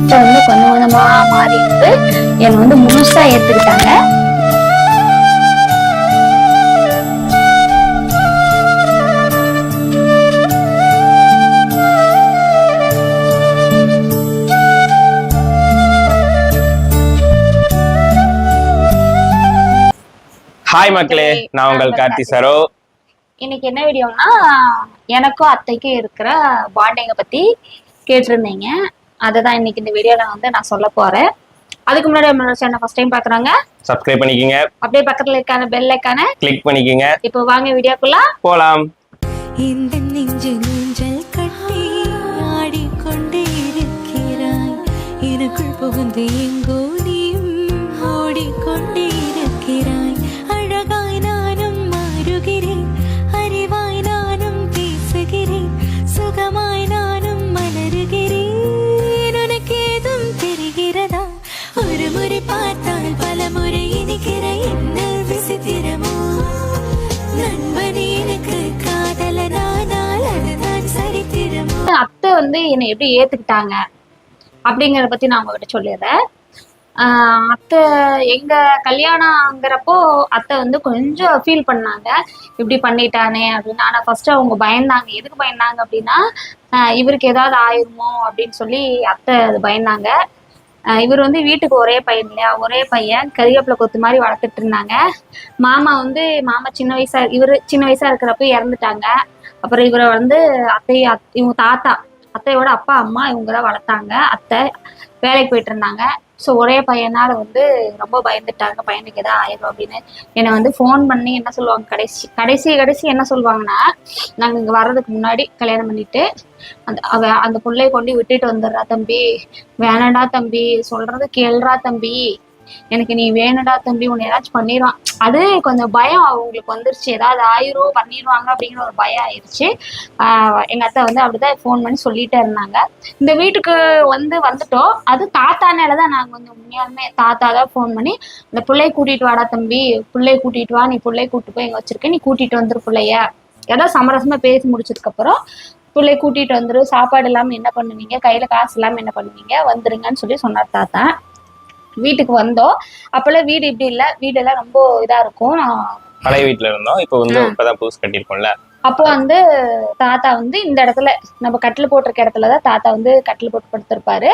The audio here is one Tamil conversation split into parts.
அத்தை வந்து கொஞ்சம் கொஞ்சமா மாறி வந்து என்னை வந்து முழுசா ஏத்துக்கிட்டாங்க. ஹாய் மக்களே நான் உங்கள் கார்த்தி சரோ. இன்னைக்கு என்ன வீடியோனா எனக்கும் அத்தைக்கும் இருக்கிற பாண்டிங்கை பத்தி கேட்டிருந்தீங்க. அதை தான் இன்னைக்கு இந்த வீடியோல வந்து நான் சொல்ல போறேன். அதுக்கு முன்னாடி நம்மளோட சேனல் ஃபர்ஸ்ட் டைம் பாக்குறாங்க சப்ஸ்கிரைப் பண்ணிக்கிங்க. அப்படியே பக்கத்துல இருக்கான பெல் ஐக்கான கிளிக் பண்ணிக்கிங்க. இப்போ வாங்க வீடியோக்குள்ள. போலாம். இந்த நெஞ்சு நெஞ்சல் கட்டி ஆடிக்கொண்டே இருக்கிறாய். எனக்குள் புகுந்து எப்படி ஏத்துக்கிட்டாங்க அப்படிங்கிறத பத்தி நான் உங்ககிட்ட சொல்லிடுறேன். ஆஹ் அத்தை எங்க கல்யாணங்கிறப்போ அத்தை வந்து கொஞ்சம் ஃபீல் பண்ணாங்க. இப்படி பண்ணிட்டானே அப்படின்னு. ஆனா ஃபர்ஸ்ட் அவங்க பயந்தாங்க. எதுக்கு பயந்தாங்க அப்படின்னா இவருக்கு ஏதாவது ஆயிருமோ அப்படின்னு சொல்லி அத்தை அது பயந்தாங்க. இவர் வந்து வீட்டுக்கு ஒரே பையன் இல்லையா? ஒரே பையன். கறிவேப்பில கொத்து மாதிரி வளர்த்துட்டு இருந்தாங்க. மாமா வந்து மாமா சின்ன வயசா இவரு சின்ன வயசா இருக்கிறப்ப இறந்துட்டாங்க. அப்புறம் இவரை வந்து அத்தை அத்- இவங்க தாத்தா அத்தையோட அப்பா அம்மா இவங்க தான் வளர்த்தாங்க. அத்தை வேலைக்கு போயிட்டு இருந்தாங்க. ஸோ ஒரே பையனால் வந்து ரொம்ப பயந்துட்டாங்க. பையனுக்கு எதாவது ஆயிரும் அப்படின்னு. என்னை வந்து ஃபோன் பண்ணி என்ன சொல்லுவாங்க? கடைசி கடைசி கடைசி என்ன சொல்லுவாங்கன்னா நாங்கள் இங்கே வர்றதுக்கு முன்னாடி கல்யாணம் பண்ணிட்டு அந்த அவ அந்த பிள்ளைய கொண்டு விட்டுட்டு வந்துடுறா தம்பி. வேணடா தம்பி. சொல்றது கேள்றா தம்பி. எனக்கு நீ வேணுடா தம்பி உன்னை ஏதாச்சும் பண்ணிடுவான். அது கொஞ்சம் பயம் அவங்களுக்கு வந்துருச்சு. ஏதாவது ஆயிரும் பண்ணிடுவாங்க அப்படிங்கிற ஒரு பயம் ஆயிடுச்சு எங்கள் எங்க அத்தை வந்து அப்படிதான் ஃபோன் பண்ணி சொல்லிட்டே இருந்தாங்க. இந்த வீட்டுக்கு வந்து வந்துட்டோம். அது தாத்தானால தான் நாங்க வந்து உண்மையாலுமே தாத்தா தான் ஃபோன் பண்ணி இந்த பிள்ளைய கூட்டிட்டு வாடா தம்பி. பிள்ளைய கூட்டிட்டு வா. நீ பிள்ளைய கூட்டிட்டு போய் எங்க வச்சிருக்க. நீ கூட்டிட்டு வந்துரு பிள்ளைய. ஏதாவது சமரசமா பேசி முடிச்சதுக்கு அப்புறம் கூட்டிகிட்டு கூட்டிட்டு வந்துரு. சாப்பாடு இல்லாம என்ன பண்ணுவீங்க? கையில காசு இல்லாம என்ன பண்ணுவீங்க? வந்துருங்கன்னு சொல்லி சொன்னார் தாத்தா. வீட்டுக்கு வந்தோம். அப்பெல்லாம் வீடு இப்படி இல்ல. வீடெல்லாம் ரொம்ப இதா இருக்கும். நான் பழைய வீட்ல இருந்தோம். இப்போ வந்து இப்பதான் புதுசு கட்டியிருக்கோம்ல. அப்போ வந்து தாத்தா வந்து இந்த இடத்துல நம்ம கட்டில் போட்டிருக்க இடத்துல தான் தாத்தா வந்து கட்டில் போட்டு படுத்திருப்பாரு.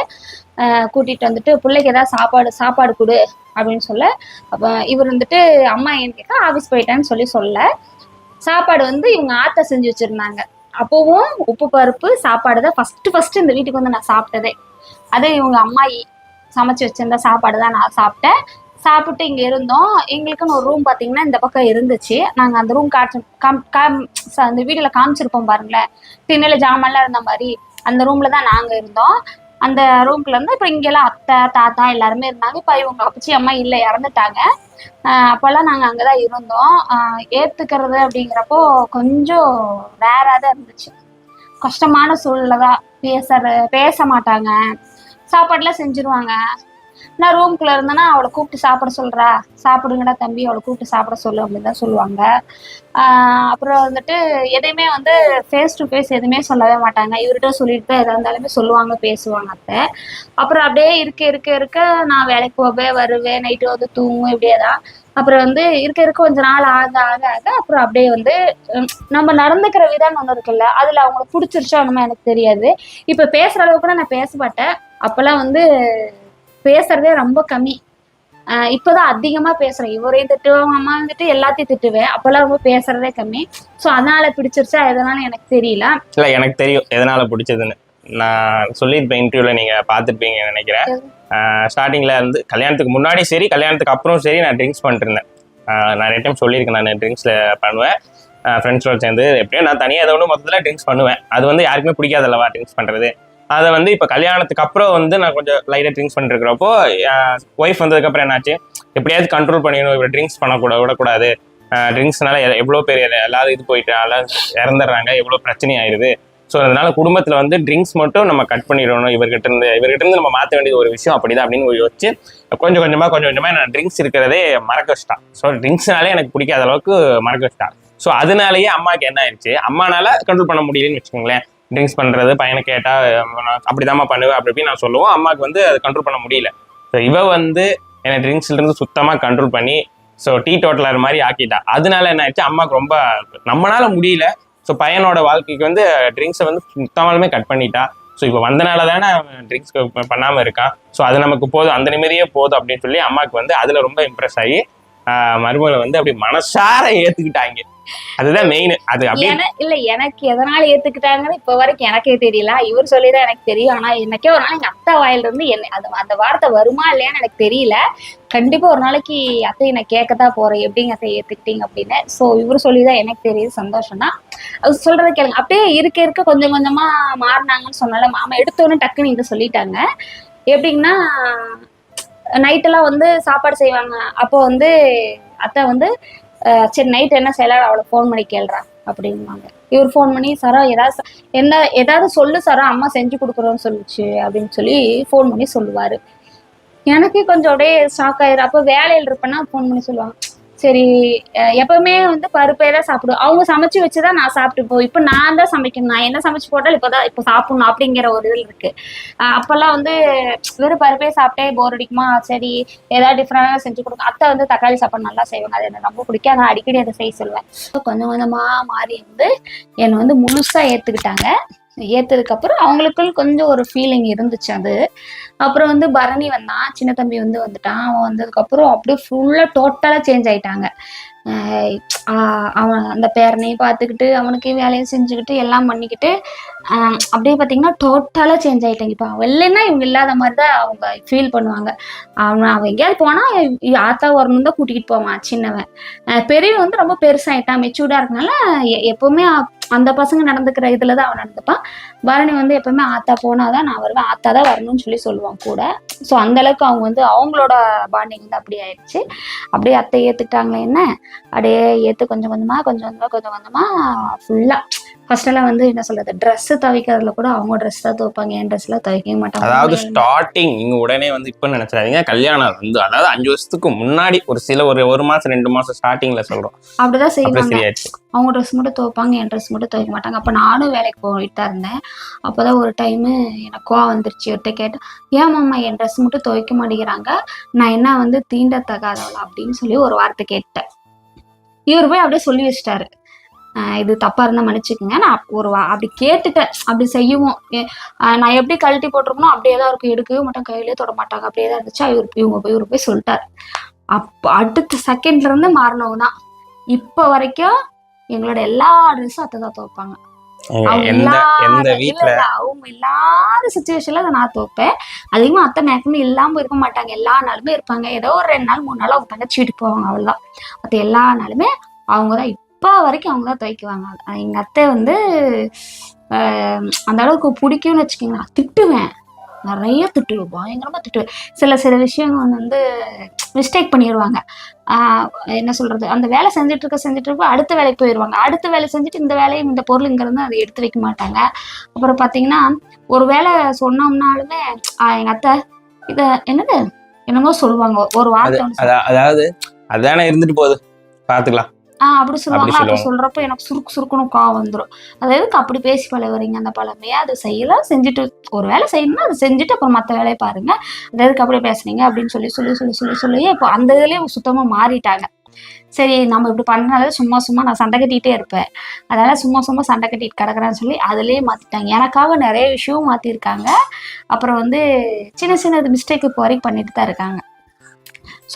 கூட்டிட்டு வந்துட்டு பிள்ளைக்கு ஏதாவது சாப்பாடு சாப்பாடு கொடு அப்படின்னு சொல்ல. அப்போ இவர் வந்துட்டு அம்மா ஏன்னு கேட்க ஆஃபீஸ் போயிட்டேன்னு சொல்லி சொல்ல. சாப்பாடு வந்து இவங்க ஆத்தா செஞ்சு வச்சிருந்தாங்க. அப்போவும் உப்பு பருப்பு சாப்பாடு தான் ஃபர்ஸ்ட் ஃபர்ஸ்ட் இந்த வீட்டுக்கு வந்து நான் சாப்பிட்டதே. அது இவங்க அம்மாயி சமைச்சு வச்சிருந்த சாப்பாடு தான் நான் சாப்பிட்டேன். சாப்பிட்டு இங்கே இருந்தோம். எங்களுக்குன்னு ஒரு ரூம் பார்த்தீங்கன்னா இந்த பக்கம் இருந்துச்சு. நாங்கள் அந்த ரூம் காட்சி காம் காம் ச- அந்த வீட்டில் காமிச்சிருப்போம் பாருங்களேன். திண்ணையில ஜாமான்லாம் இருந்த மாதிரி அந்த ரூமில் தான் நாங்கள் இருந்தோம். அந்த ரூம்ல இருந்து இப்போ இங்கெல்லாம் அத்தை தாத்தா எல்லாருமே இருந்தாங்க. இப்போ இவங்க அப்பச்சி அம்மா இல்லை இறந்துட்டாங்க. அப்போல்லாம் நாங்கள் அங்கே தான் இருந்தோம் ஏற்றுக்கிறது அப்படிங்கிறப்போ கொஞ்சம் ரேரா தான் இருந்துச்சு. கஷ்டமான சூழ்நிலை தான் பேசுற பேச மாட்டாங்க. சாப்பாடுலாம் செஞ்சுருவாங்க. நான் ரூம்குள்ள இருந்தேன்னா அவளை கூப்பிட்டு சாப்பிட சொல்றா. சாப்பிடுங்கடா தம்பி அவளை கூப்பிட்டு சாப்பிட சொல்லு அப்படின்னு தான் சொல்லுவாங்க. அப்புறம் வந்துட்டு எதையுமே வந்து ஃபேஸ் டு ஃபேஸ் எதுவுமே சொல்லவே மாட்டாங்க. இவர்கிட்ட சொல்லிட்டு தான் எதா இருந்தாலுமே சொல்லுவாங்க பேசுவாங்க அத்தை. அப்புறம் அப்படியே இருக்க இருக்க இருக்க நான் வேலைக்கு போவேன் வருவேன் நைட்டு வந்து தூங்குவேன் இப்படியே தான். அப்புறம் வந்து இருக்க இருக்க கொஞ்ச நாள் ஆக ஆக ஆக அப்புறம் அப்படியே வந்து நம்ம நடந்துக்கிற விதம் ஒன்று இருக்குல்ல அதுல அவங்களுக்கு பிடிச்சிருச்சோ என்னமோ எனக்கு தெரியாது. இப்ப பேசுற அளவுக்கு நான் பேச மாட்டேன். அப்பெல்லாம் வந்து பேசுறதே ரொம்ப கம்மி. இப்பதான் அதிகமா பேசுறேன். இவரையும் திட்டுவேன் அம்மா வந்துட்டு எல்லாத்தையும் திட்டுவேன். அப்பெல்லாம் ரொம்ப பேசுறதே கம்மி. சோ அதனால பிடிச்சிருச்சா எதனால எனக்கு தெரியல. இல்ல எனக்கு தெரியும் எதனால பிடிச்சதுன்னு. நான் சொல்லியிருப்பேன் இன்டர்வியூல நீங்க பார்த்துருப்பீங்கன்னு நினைக்கிறேன். ஸ்டார்டிங்ல இருந்து கல்யாணத்துக்கு முன்னாடி சரி கல்யாணத்துக்கு அப்புறம் சரி நான் ட்ரிங்க்ஸ் பண்ணிட்டு இருந்தேன் ஆஹ் நிறைய டைம் சொல்லியிருக்கேன் நான் ட்ரிங்க்ஸ்ல பண்ணுவேன். ஃப்ரெண்ட்ஸோட சேர்ந்து எப்படியோ நான் தனியாக ஏதோ ஒன்று மொத்தத்தில் ட்ரிங்க்ஸ் பண்ணுவேன். அது வந்து யாருக்குமே பிடிக்காதல்லவா ட்ரிங்க்ஸ் பண்ணுறது அதை வந்து இப்போ கல்யாணத்துக்கு அப்புறம் வந்து நான் கொஞ்சம் லைட்டாக ட்ரிங்க்ஸ் பண்ணிருக்கிறப்போ ஒய்ஃப் வந்ததுக்கப்புறம் என்னாச்சு? எப்படியாவது கண்ட்ரோல் பண்ணிடணும் இப்போ ட்ரிங்க்ஸ் பண்ணக்கூட விடக்கூடாது. ட்ரிங்க்ஸ்னால எவ்வளோ பேர் எல்லாரும் இது போயிட்டு எல்லாம் இறந்துடுறாங்க எவ்வளோ பிரச்சனை ஆயிடுது. ஸோ அதனால குடும்பத்தில் வந்து ட்ரிங்க்ஸ் மட்டும் நம்ம கட் பண்ணிடணும். இவர்கிட்ட இருந்து இவர்கிட்ட இருந்து நம்ம மாற்ற வேண்டியது ஒரு விஷயம் அப்படிதான் அப்படின்னு யோசிச்சு கொஞ்சம் கொஞ்சமாக கொஞ்சம் கொஞ்சமாக நான் ட்ரிங்க்ஸ் இருக்கிறதே மறக்க வச்சிட்டான். ஸோ ட்ரிங்க்ஸ்னாலே எனக்கு பிடிக்காத அளவுக்கு மறக்க வச்சிட்டான். ஸோ அதனாலேயே அம்மாவுக்கு என்ன ஆயிடுச்சு? அம்மானால கண்ட்ரோல் பண்ண முடியலன்னு வச்சுக்கோங்களேன். ட்ரிங்க்ஸ் பண்ணுறது பையனை கேட்டால் அப்படிதாம்மா பண்ணுவேன் அப்படி இப்படி நான் சொல்லுவோம். அம்மாவுக்கு வந்து அதை கண்ட்ரோல் பண்ண முடியல. ஸோ இவ வந்து என்னை ட்ரிங்க்ஸ்லேருந்து சுத்தமாக கண்ட்ரோல் பண்ணி ஸோ டீ டோட்டலர் மாதிரி ஆக்கிட்டா. அதனால என்ன ஆயிடுச்சு? அம்மாவுக்கு ரொம்ப நம்மளால முடியல. ஸோ பையனோட வாழ்க்கைக்கு வந்து ட்ரிங்க்ஸை வந்து சுத்தமாலுமே கட் பண்ணிட்டா. ஸோ இப்போ வந்தனால தானே ட்ரிங்க்ஸ் பண்ணாமல் இருக்கான். ஸோ அது நமக்கு போதும். அந்த நிம்மதியே போதும் அப்படின்னு சொல்லி அம்மாவுக்கு வந்து அதில் ரொம்ப இம்ப்ரெஸ் ஆகி மருமகளை வந்து அப்படி மனசார ஏற்றுக்கிட்டாங்க அதுதான் மெயின் அது அப்படியே இல்ல எனக்கு எதனால ஏத்துக்கிட்டாங்கன்னு இப்ப வரைக்கும் எனக்கே தெரியல. இவர் சொல்லிதான் எனக்கு தெரியும். ஆனா எனக்கே ஒரு நாள் எங்க அத்தை வாயில இருந்து என்ன அது அந்த வார்த்தை வருமா இல்லையான்னு எனக்கு தெரியல. கண்டிப்பா ஒரு நாளைக்கு அத்தை நான் கேட்கத்தான் போறேன். எப்படிங்க அத்தை ஏத்துக்கிட்டீங்க அப்படின்னு. சோ இவர் சொல்லிதான் எனக்கு தெரியுது. சந்தோஷம் தான் அவர் சொல்றதை கேளுங்க. அப்படியே இருக்க இருக்க கொஞ்சம் கொஞ்சமா மாறினாங்கன்னு சொன்னால மாமா எடுத்தோன்னு டக்குன்னு இது சொல்லிட்டாங்க. எப்படின்னா நைட்டெல்லாம் வந்து சாப்பாடு செய்வாங்க. அப்போ வந்து அத்தை வந்து சரி நைட் என்ன செய்யலாம் அவளை ஃபோன் பண்ணி கேள்றா அப்படின்னாங்க இவர் ஃபோன் பண்ணி சாரா ஏதாவது என்ன ஏதாவது சொல்லு சாரா அம்மா செஞ்சு கொடுக்குறோன்னு சொல்லிச்சு அப்படின்னு சொல்லி ஃபோன் பண்ணி சொல்லுவாரு. எனக்கே கொஞ்சம் அப்படியே ஷாக் ஆயிரும் அப்போ வேலையில் இருப்பேன்னா ஃபோன் பண்ணி சொல்லுவாங்க சரி எப்பவுமே வந்து பருப்பே தான் சாப்பிடுவோம். அவங்க சமைச்சு வச்சுதான் நான் சாப்பிட்டுப்போம் இப்போ நான் தான் சமைக்கணும். நான் என்ன சமைச்சு போட்டாலும் இப்போதான் இப்போ சாப்பிடணும் அப்படிங்கிற ஒரு இதில் இருக்கு. அப்போல்லாம் அப்பெல்லாம் வந்து வெறும் பருப்பே சாப்பிட்டே போர் அடிக்குமா? சரி ஏதாவது டிஃப்ரெண்டாக செஞ்சு கொடுங்க. அத்தை வந்து தக்காளி சாப்பாடு நல்லா செய்வாங்க. அது எனக்கு ரொம்ப பிடிக்கும். நான் அடிக்கடி அதை செய்ய சொல்லுவேன். கொஞ்சம் கொஞ்சமாக மாறி வந்து என்னை வந்து முழுசாக ஏற்றுக்கிட்டாங்க ஏத்ததுக்கு அப்புறம் அவங்களுக்குள் கொஞ்சம் ஒரு ஃபீலிங் இருந்துச்சு அது. அப்புறம் வந்து பரணி வந்தான். சின்ன தம்பி வந்து வந்துட்டான். அவன் வந்ததுக்கப்புறம் அப்படியே ஃபுல்லாக டோட்டலாக சேஞ்ச் ஆயிட்டாங்க. அவன் அந்த பேரனையும் பார்த்துக்கிட்டு அவனுக்கே வேலையும் செஞ்சுக்கிட்டு எல்லாம் பண்ணிக்கிட்டு அப்படியே பார்த்தீங்கன்னா டோட்டலாக சேஞ்ச் ஆகிட்டாங்க இப்போ அவன் இல்லைன்னா இவங்க இல்லாத மாதிரி தான் அவங்க ஃபீல் பண்ணுவாங்க. அவன் அவன் எங்கேயாவது போனால் ஆத்தா வரணும் தான் கூட்டிகிட்டு போவான் சின்னவன். பெரியவன் வந்து ரொம்ப பெருசாயிட்டான் மெச்சூர்டாக இருக்கனால எ- அந்த பசங்க நடந்துக்கிற இதில் தான் அவன் நடந்துப்பான் பரணி வந்து எப்பவுமே ஆத்தா போனாதான் நான் வருவேன். ஆத்தா தான் வரணும்னு சொல்லி சொல்லுவான் கூட. ஸோ அந்த அளவுக்கு அவங்க வந்து அவங்களோட பாண்டிங் வந்து அப்படி ஆயிடுச்சு. அப்படியே அத்தை ஏற்றுக்கிட்டாங்களே என்ன? அப்படியே ஏத்து கொஞ்சம் கொஞ்சமா கொஞ்சம் கொஞ்சமா கொஞ்சம் கொஞ்சமா ஃபுல்லா ஃபர்ஸ்ட் எல்லாம் வந்து என்ன சொல்றது Dress துவைக்கிறதுல கூட அவங்க ட்ரெஸ் தான் துவைப்பாங்க. என் ட்ரெஸ்ல துவைக்கவே மாட்டாங்க. அதாவது ஸ்டார்டிங் நீங்க உடனே வந்து இப்ப நினைச்சாதீங்க கல்யாணம் வந்து அதாவது அஞ்சு வருஷத்துக்கு முன்னாடி ஒரு சில ஒரு ஒரு மாசம் ரெண்டு மாசம் ஸ்டார்டிங்ல சொல்றோம். அப்படிதான் செய்வாங்க. அவங்க ட்ரெஸ் மட்டும் துவைப்பாங்க என் ட்ரெஸ் மட்டும் துவைக்க மாட்டாங்க. அப்போ நானும் வேலைக்கு போயிட்டு தான் இருந்தேன். அப்போதான் ஒரு டைமு எனக்கு கோவம் வந்துருச்சு. இவர்கிட்ட கேட்டேன் ஏன் மாமா என் ட்ரெஸ் மட்டும் துவைக்க மாட்டேங்கிறாங்க? நான் என்ன வந்து தீண்டத்தகாதவளா? அப்படின்னு சொல்லி ஒரு வார்த்தை கேட்டேன். இவர் போய் அப்படியே சொல்லி வச்சிட்டாரு. இது தப்பா இருந்தா மன்னிச்சுக்கோங்க. நான் ஒரு வா- அப்படி கேட்டுட்டேன். அப்படி செய்யவும் நான் எப்படி கழட்டி போட்டிருக்கணும் அப்படியே தான் இருக்கும். எடுக்கவே மாட்டேன். கையிலே தொட மாட்டாங்க. அப்படியே தான் இருந்துச்சு. இவர் இவங்க போய் இவர் போய் சொல்லிட்டாரு. அப்போ அடுத்த செகண்ட்ல இருந்து மாறினவங்க தான். இப்போ வரைக்கும் எங்களோட எல்லா ட்ரெஸ்ஸும் அத்தை தான் துவைப்பாங்க. அவங்க இல்லாத சுச்சுவேஷன்ல அதை நான் துவைப்பேன். அதிகமா அத்தை மேக்ஸிமம் இல்லாம இருக்க மாட்டாங்க. எல்லா நாளுமே இருப்பாங்க. ஏதோ ஒரு ரெண்டு நாள் மூணு நாள் அவங்க தங்கச்சி வீட்டுக்கு போவாங்க. அவ்வளவுதான். மற்ற எல்லா நாளுமே அவங்க தான் இப்போ வரைக்கும் அவங்க தான் துவைக்குவாங்க. அது எங்க அத்தை வந்து அந்த அளவுக்கு பிடிக்கும்னு வச்சுக்கோங்களேன். திட்டுவேன். நிறைய திட்டுவேன். பயங்கரமா திட்டுவேன். சில சில விஷயங்கள் வந்து மிஸ்டேக் பண்ணிடுவாங்க என்ன சொல்றது? அந்த வேலை செஞ்சுட்டு இருக்க செஞ்சுட்டு இருக்க அடுத்த வேலைக்கு போயிடுவாங்க அடுத்த வேலை செஞ்சுட்டு இந்த வேலையும் இந்த பொருள் இங்க இருந்து அதை எடுத்து வைக்க மாட்டாங்க. அப்புறம் பாத்தீங்கன்னா ஒரு வேலை சொன்னோம்னாலுமே ஆஹ் எங்க அத்தை இத என்னது? என்னமோ சொல்லுவாங்க. ஒரு வார்த்தை அதாவது அதானே இருந்துட்டு போகுது. பாத்துக்கலாம். ஆஹ் அப்படி சொல்லுவாங்க. அப்படி அப்ப சொல்றப்ப எனக்கு சுருக்கு சுருக்குன்னு கோவம் வந்துரும். அது எதுக்கு அப்படி பேசி பழகுறீங்க அந்த பழமையா. அது செய்யலாம் செஞ்சுட்டு ஒரு வேலை செய்யணும்னா அதை செஞ்சுட்டு அப்புறம் மத்த வேலையை பாருங்க. அது எதுக்கு அப்படி பேசுறீங்க அப்படின்னு சொல்லி சொல்லி சொல்லி சொல்லி சொல்லி இப்போ அந்த இதுலயே சுத்தமா மாறிட்டாங்க. சரி நம்ம இப்படி பண்ணனால சும்மா சும்மா நான் சண்டை கட்டிகிட்டே இருப்பேன். அதனால சும்மா சும்மா சண்டை கட்டிட்டு கிடக்குறேன்னு சொல்லி அதுலயே மாத்திட்டாங்க. எனக்காக நிறைய விஷயம் மாத்திருக்காங்க. அப்புறம் வந்து சின்ன சின்ன மிஸ்டேக் இப்போ வரைக்கும் பண்ணிட்டு தான் இருக்காங்க.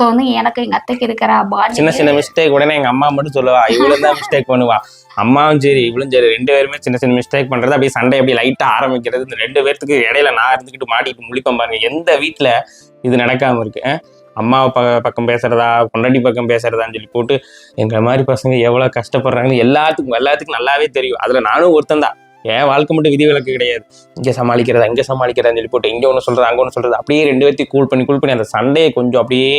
ஸோ வந்து எனக்கு எங்க அத்தைக்கு இருக்கிற பாடி சின்ன சின்ன மிஸ்டேக் உடனே எங்க அம்மா மட்டும் சொல்லுவா இவளும் தான் மிஸ்டேக் பண்ணுவா. அம்மாவும் சரி இவளும் சரி ரெண்டு பேருமே சின்ன சின்ன மிஸ்டேக் பண்றது அப்படியே சண்டை அப்படியே லைட்டா ஆரம்பிக்கிறது. இந்த ரெண்டு பேர்த்துக்கு இடையில நான் இருந்துக்கிட்டு மாட்டிட்டு முழிப்பேன் பாருங்க. எந்த வீட்ல இது நடக்காம இருக்கு அஹ்? அம்மா ப பக்கம் பேசுறதா பொண்டாட்டி பக்கம் பேசுறதான்னு சொல்லி போட்டு எங்க மாதிரி பசங்க எவ்வளவு கஷ்டப்படுறாங்கன்னு எல்லாத்துக்கும் எல்லாத்துக்கும் நல்லாவே தெரியும். அதுல நானும் ஒருத்தன் தான். என் வாழ்க்கை மட்டும் விதிவிலக்கு கிடையாது. இங்க சமாளிக்கிறதா இங்க சமாளிக்கிறதான்னு சொல்லி போட்டு இங்க ஒண்ணு சொல்றது அங்க ஒண்ணு சொல்றது அப்படியே ரெண்டு பேர்த்தையும் கூல் பண்ணி கூல் பண்ணி அந்த சண்டையை கொஞ்சம் அப்படியே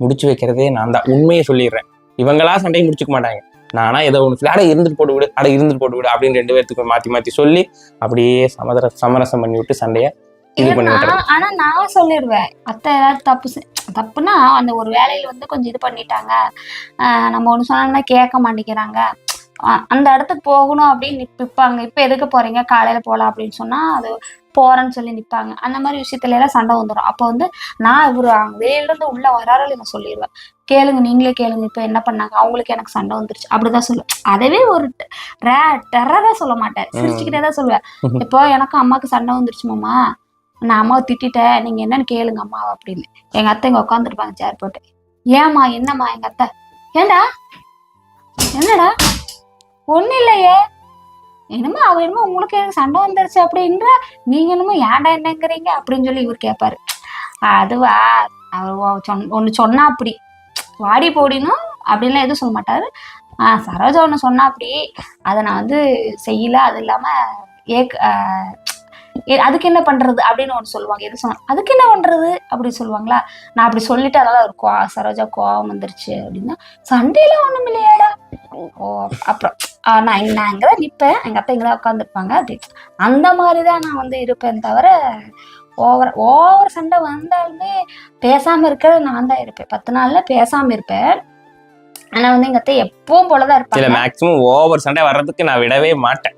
முடிச்சு வைக்கிறதே நான் தான். உண்மையை சொல்லிடுறேன். இவங்களா சண்டையை முடிச்சுக்க மாட்டாங்க. நானா ஏதோ ஒன்று சொல்லி அட இருந்துட்டு போட்டு விடு அட இருந்துட்டு போட்டு விடு அப்படின்னு ரெண்டு பேர்த்துக்கு மாத்தி மாத்தி சொல்லி அப்படியே சமதர சமரசம் பண்ணி விட்டு சண்டைய இது பண்ணி ஆனா நான் சொல்லிடுவேன் அத்தை ஏதாவது தப்பு தப்புனா அந்த ஒரு வேலையில வந்து கொஞ்சம் இது பண்ணிட்டாங்க. ஆஹ் நம்ம ஒண்ணு சொன்னோம்னா கேட்க மாட்டேங்கிறாங்க. அந்த இடத்துக்கு போகணும் அப்படின்னு நிப்~ நிப்பாங்க. இப்போ எதுக்கு போறீங்க? காலையில போகலாம் அப்படின்னு சொன்னா அது போறேன்னு சொல்லி நிப்பாங்க. அந்த மாதிரி விஷயத்துல எல்லாம் சண்டை வந்துடும் அப்போ வந்து நான் இவரு அங்க வெளியில இருந்து உள்ள வராரு நான் சொல்லிடுவேன் கேளுங்க நீங்களே கேளுங்க. இப்போ என்ன பண்ணாங்க? அவங்களுக்கு எனக்கு சண்டை வந்துருச்சு. அப்படிதான் சொல்லுவேன். அதவே ஒரு டெரரா சொல்ல மாட்டேன். சிரிச்சுக்கிட்டே தான் சொல்லுவேன். இப்போ எனக்கும் அம்மாவுக்கு சண்டை வந்துருச்சு மாமா. நான் அம்மாவை திட்டிட்டேன். நீங்க என்னன்னு கேளுங்க அம்மா அப்படின்னு. எங்க அத்தை இங்க உட்காந்துருப்பாங்க சேர் போட்டு. ஏம்மா என்னம்மா எங்க அத்தை? ஏண்டா? என்னடா? ஒண்ணு இல்லையே. என்னமோ அவ என்னமோ உங்களுக்கு எனக்கு சண்டை வந்துருச்சு அப்படின்ற. நீங்க என்னமோ ஏன்டா என்னங்கிறீங்க அப்படின்னு சொல்லி இவர் கேட்பாரு அதுவா அவர் ஒ- சொன்- சொன்னா அப்படி. வாடி போடினும் அப்படின்லாம் எதுவும் சொல்ல மாட்டாரு. ஆஹ் சரோஜா ஒன்று சொன்னா அப்படி. அதை நான் வந்து செய்யல. அது இல்லாம ஏக் அதுக்கு என்ன பண்றது அப்படின்னு ஒன்று சொல்லுவாங்க. எது சொன்னா அதுக்கு என்ன பண்றது அப்படி சொல்லுவாங்களா? நான் அப்படி சொல்லிட்டு அதெல்லாம் ஒரு கோ சரோஜா கோவம் வந்துருச்சு அப்படின்னா சண்டையில ஒண்ணும் இல்லையாடா. ஓ அப்புறம் ஆஹ் நான் இங்க- நான் இங்கதான் நிப்பேன். எங்க அத்தை இங்கதான் உட்காந்துருப்பாங்க அப்படி அந்த மாதிரிதான் நான் வந்து இருப்பேன் தவிர ஓவர் ஓவர் சண்டை வந்தாலுமே பேசாம இருக்கிறது நான் தான் இருப்பேன். பத்து நாள்ல பேசாம இருப்பேன். ஆனா வந்து எங்க அத்தை எப்பவும் போலதான் இருப்பாங்க. மேக்ஸிமம் ஓவர் சண்டை வர்றதுக்கு நான் விடவே மாட்டேன்.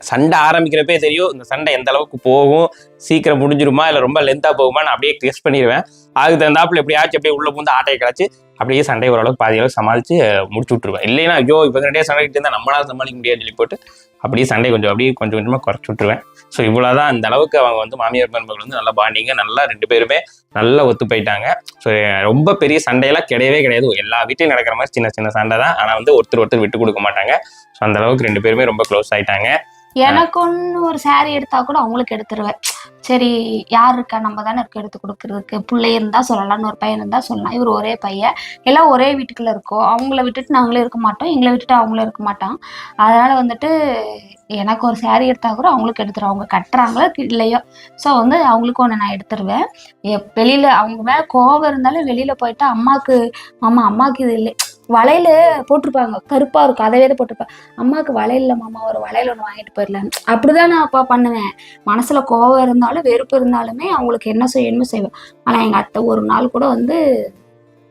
சண்டை ஆரம்பிக்கிறப்பே தெரியும் இந்த சண்டை எந்த அளவுக்கு போகும் சீக்கிரம் முடிஞ்சிருமா இல்லை ரொம்ப லென்த்தாக போகுமா நான் அப்படியே டெஸ்ட் பண்ணிடுவேன். அதுக்கு தகுந்தாப்புல எப்படியாச்சும் அப்படியே உள்ள பூந்து ஆட்டையை கிடச்சி அப்படியே சண்டை ஓரளவுக்கு பாதி அளவுக்கு சமாளித்து முடிச்சு விட்டுருவேன். இல்லைன்னா ஐயோ இப்போ ரெண்டே சண்டைக்கிட்டு இருந்தால் நம்மளால் சமாளிக்க முடியாதுன்னு சொல்லி போட்டு அப்படியே சண்டை கொஞ்சம் அப்படியே கொஞ்சம் கொஞ்சமாக குறைச்சி விட்டுருவேன். ஸோ இவ்வளவுதான் அந்த அளவுக்கு அவங்க வந்து மாமியார் மருமகள் வந்து நல்லா பாண்டிங்க நல்லா ரெண்டு பேருமே நல்லா ஒத்து போயிட்டாங்க. ஸோ ரொம்ப பெரிய சண்டையெல்லாம் கிடையவே கிடையாது. எல்லா வீட்லையும் நடக்கிற மாதிரி சின்ன சின்ன சண்டை தான். ஆனால் வந்து ஒருத்தர் ஒருத்தர் விட்டு கொடுக்க மாட்டாங்க. ஸோ அந்த அளவுக்கு ரெண்டு பேருமே ரொம்ப க்ளோஸ் ஆயிட்டாங்க. எனக்கு ஒன்று ஒரு சாரி எடுத்தா கூட அவங்களுக்கு எடுத்துருவேன். சரி யார் இருக்கா? நம்ம தானே இருக்க எடுத்து கொடுக்கறதுக்கு. பிள்ளை இருந்தா சொல்லலாம்னு ஒரு பையன் இருந்தா சொல்லலாம். இவர் ஒரே பையன். எல்லாம் ஒரே வீட்டுக்குள்ள இருக்கோம். அவங்கள விட்டுட்டு நாங்களே இருக்க மாட்டோம். எங்களை விட்டுட்டு அவங்களும் இருக்க மாட்டோம் அதனால வந்துட்டு எனக்கு ஒரு சேரீ எடுத்தா கூட அவங்களுக்கு எடுத்துருவேன். அவங்க கட்டுறாங்களோ இல்லையோ. ஸோ வந்து அவங்களுக்கு ஒன்று நான் எடுத்துருவேன். எப்- வெளியில அவங்க மேலே கோவம் இருந்தாலும் வெளியில போயிட்டு அம்மாவுக்கு மாமா அம்மாவுக்கு இது இல்லை. வளையல் போட்டிருப்பாங்க. கருப்பாக இருக்கும். அதவே தான் போட்டிருப்பாங்க அம்மாவுக்கு வளையல் இல்லை மாமா. ஒரு வளையல் ஒன்று வாங்கிட்டு போயிடலான்னு அப்படிதான் நான் அப்பா பண்ணுவேன். மனசில் கோவம் இருந்தாலும் வெறுப்பு இருந்தாலுமே அவங்களுக்கு என்ன செய்யணுமோ செய்வேன். ஆனால் எங்கள் அத்தை ஒரு நாள் கூட வந்து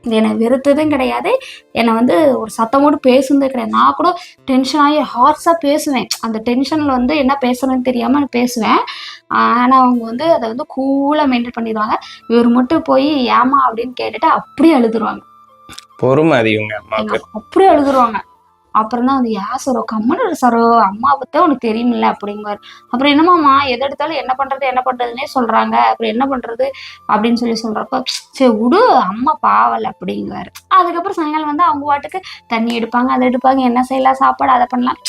என்னை வெறுத்ததும் கிடையாது. என்னை வந்து ஒரு சத்தமோடு பேசுனதே கிடையாது. நான் கூட டென்ஷன் ஆகி ஹார்ஸாக பேசுவேன். அந்த டென்ஷனில் வந்து என்ன பேசுறேன்னு தெரியாமல் நான் பேசுவேன். ஆனால் அவங்க வந்து அதை வந்து கூலாக மெயின்டைன் பண்ணிடுவாங்க. இவர் மட்டும் போய் ஏமா அப்படின்னு கேட்டுட்டு அப்படியே அழுதுருவாங்க. பொறுமை அதிகங்க அம்மாவுக்கு அப்பா அப்படியே அழுதுருவாங்க அப்புறம் தான் வந்து யா சரோ கம்மனு சரோ? அம்மா பத்தே உனக்கு தெரியுமில்ல அப்படிங்குவார் அப்புறம் என்னமாம்மா எதை எடுத்தாலும் என்ன பண்றது என்ன பண்றதுன்னே சொல்றாங்க. அப்புறம் என்ன பண்றது? அப்படின்னு சொல்லி சொல்றப்ப சரி விடு அம்மா பாவல் அப்படிங்குவாரு அதுக்கப்புறம் சாயங்காலம் வந்து அவங்க பாட்டுக்கு தண்ணி எடுப்பாங்க அதை எடுப்பாங்க. என்ன செய்யலாம் சாப்பாடு அதை பண்ணலாம்.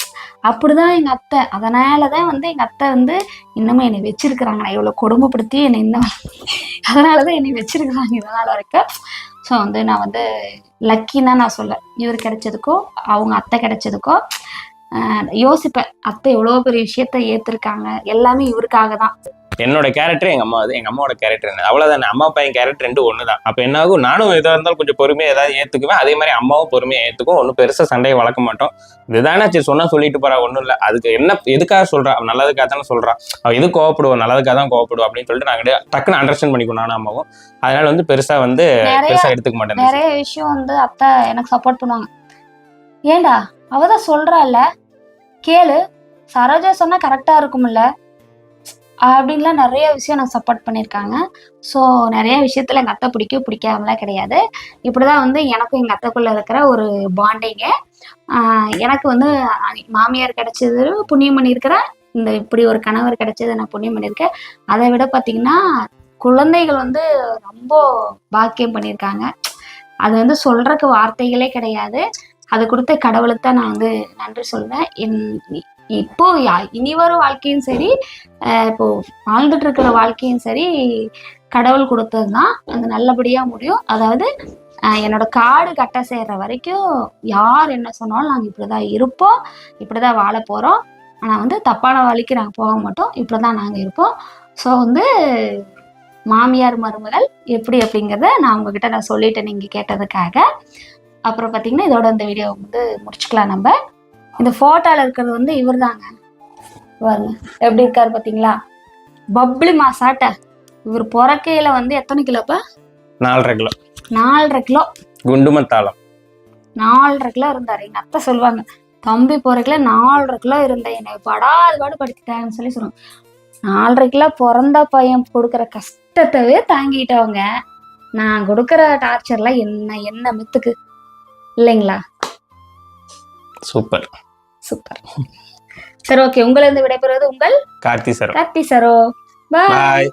அப்படிதான் எங்க அத்தை. அதனாலதான் வந்து எங்க அத்தை வந்து இன்னமும் என்னை வச்சிருக்கிறாங்க. நான் இவ்வளவு கொடுமைப்படுத்தி என்னை இன்னும் அதனாலதான் என்னை வச்சிருக்கிறாங்க இதனால வரைக்கும். ஸோ வந்து நான் வந்து லக்கின்னு தான் நான் சொல்ல இவர் கிடைச்சதுக்கோ அவங்க அத்தை கிடைச்சதுக்கோ யோசிப்பேன் அத்தை எவ்வளோ பெரிய விஷயத்த ஏற்றிருக்காங்க எல்லாமே இவருக்காக தான் என்னோட கேரக்டர் எங்க அம்மா எங்க அம்மாவோட கேரக்டர் என்ன அவ்வளவுதான். அம்மா பையன் கேரக்டர் ரெண்டு ஒன்று தான் அப்போ என்ன ஆகும்? நானும் எதாக இருந்தாலும் கொஞ்சம் பொறுமையாக ஏதாவது ஏற்றுக்குவேன் அதே மாதிரி அம்மாவும் பொறுமையாக ஏற்றுக்கும் ஒன்றும் பெருசாக சண்டையை வளர்க்க மாட்டோம். இதுதானே சரி சொன்னா சொல்லிட்டு போறா ஒன்றும் இல்லை. அதுக்கு என்ன எதுக்காக சொல்றா? அவ நல்லதுக்காக தானே சொல்றா. அவ எது கோவப்படுவோம் நல்லதுக்காக தான் கோவப்படுவோம் அப்படின்னு சொல்லிட்டு நாங்கள் டக்குன்னு அண்டர்ஸ்டாண்ட் பண்ணிக்கணும் நானும் அம்மாவும். அதனால வந்து பெருசா வந்து பெருசா எடுத்துக்க மாட்டேன் நிறைய விஷயம் வந்து அத்தை எனக்கு சப்போர்ட் பண்ணுவாங்க. ஏண்டா? அவ தான் சொல்றாள்ல கேளு. சரோஜா சொன்னா கரெக்டா இருக்கும்ல. அப்படின்லாம் நிறைய விஷயம் நான் சப்போர்ட் பண்ணியிருக்காங்க. ஸோ நிறைய விஷயத்துல எங்கள் அத்தை பிடிக்கும் பிடிக்காமலாம் கிடையாது. இப்படிதான் வந்து எனக்கும் எங்கள் அத்தைக்குள்ள இருக்கிற ஒரு பாண்டிங்க எனக்கு வந்து மாமியார் கிடைச்சது புண்ணியம் பண்ணியிருக்கிறேன் இந்த இப்படி ஒரு கணவர் கிடைச்சது நான் புண்ணியம் பண்ணியிருக்கேன். அதை விட பார்த்தீங்கன்னா குழந்தைகள் வந்து ரொம்ப பாக்கியம் பண்ணியிருக்காங்க. அது வந்து சொல்றதுக்கு வார்த்தைகளே கிடையாது. அது கொடுத்த கடவுளுக்கு தான் நான் வந்து நன்றி சொல்வேன். என் இப்போ யா- இனி வரும் வாழ்க்கையும் சரி இப்போ வாழ்ந்துட்டு இருக்கிற வாழ்க்கையும் சரி கடவுள் கொடுத்தது தான் அது நல்லபடியா முடியும். அதாவது என்னோட காடு கட்ட சேர்ற வரைக்கும் யார் என்ன சொன்னாலும் நாங்கள் இப்படிதான் இருப்போம் இப்படிதான் வாழ போறோம். ஆனால் வந்து தப்பான வழிக்கு நாங்கள் போக மாட்டோம் இப்படிதான் நாங்கள் இருப்போம். ஸோ வந்து மாமியார் மருமகள் எப்படி அப்படிங்கிறத நான் உங்ககிட்ட நான் சொல்லிட்டேன் நீங்க கேட்டதுக்காக. அப்புறம் பார்த்தீங்கன்னா இதோட இந்த வீடியோ வந்து முடிச்சுக்கலாம் நம்ம. இந்த ஃபோட்டோல இருக்கிறது வந்து இவர் தாங்க பாருங்க எப்படி இருக்காரு பார்த்தீங்களா பப்ளி மாசாட்ட. இவர் பிறக்கையில வந்து எத்தனை கிலோப்பா நாலரை கிலோ நாலரை கிலோ குண்டுமத்தாளம் நாலரை கிலோ இருந்தாரு. எங்க அத்தை சொல்லுவாங்க தம்பி போறதுக்குள்ள நாலரை கிலோ இருந்தேன். என்னை படாது பாடு படுத்திட்டாங்கன்னு சொல்லி சொல்லுவோம் நாலரை கிலோ பிறந்த பையன் கொடுக்குற கஷ்டத்தவே தாங்கிட்டவங்க. நான் கொடுக்குற டார்ச்சர்ல என்ன என்ன மித்துக்கு இல்லைங்களா? சூப்பர். சூப்பர். சரி ஓகே உங்களிருந்து விடைபெறுவது உங்கள் கார்த்தி சார். கார்த்தி சரோ. பாய்